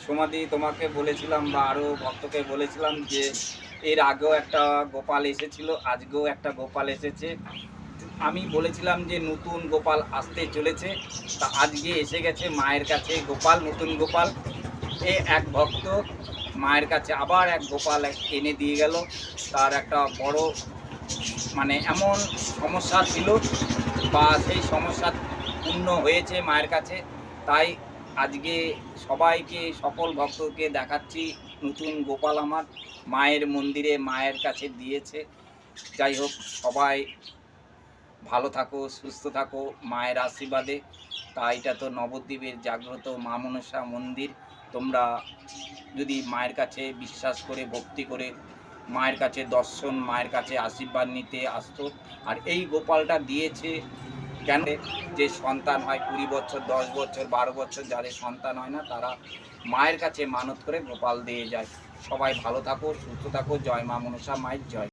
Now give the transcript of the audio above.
সমাধি তোমাকে বলেছিলাম বা আরও ভক্তকে বলেছিলাম যে এর আগেও একটা গোপাল এসেছিল, আজকেও একটা গোপাল এসেছে। আমি বলেছিলাম যে নতুন গোপাল আসতে চলেছে, তা আজকে এসে গেছে মায়ের কাছে গোপাল, নতুন গোপাল। এ এক ভক্ত মায়ের কাছে আবার এক গোপাল এনে দিয়ে গেল। তার একটা বড় মানে এমন সমস্যা ছিল বা সেই সমস্যা পূর্ণ হয়েছে মায়ের কাছে, তাই আজকে সবাইকে, সকল ভক্তকে দেখাচ্ছি, নতুন গোপাল আমার মায়ের মন্দিরে মায়ের কাছে দিয়েছে। যাই হোক, সবাই ভালো থাকো, সুস্থ থাকো, মায়ের আশীর্বাদে। তা এটা তো নবদ্বীপের জাগ্রত মা মনসা মন্দির। তোমরা যদি মায়ের কাছে বিশ্বাস করে, ভক্তি করে মায়ের কাছে দর্শন, মায়ের কাছে আশীর্বাদ নিতে আসতো। আর এই গোপালটা দিয়েছে কেন যে সন্তান হয় কুড়ি বছর, দশ বছর, বারো বছর, যাদের সন্তান হয় না, তারা মায়ের কাছে মানত করে গোপাল দিয়ে যায়। সবাই ভালো থাকো, সুস্থ থাকো, জয় মা মনসা মায়ের জয়।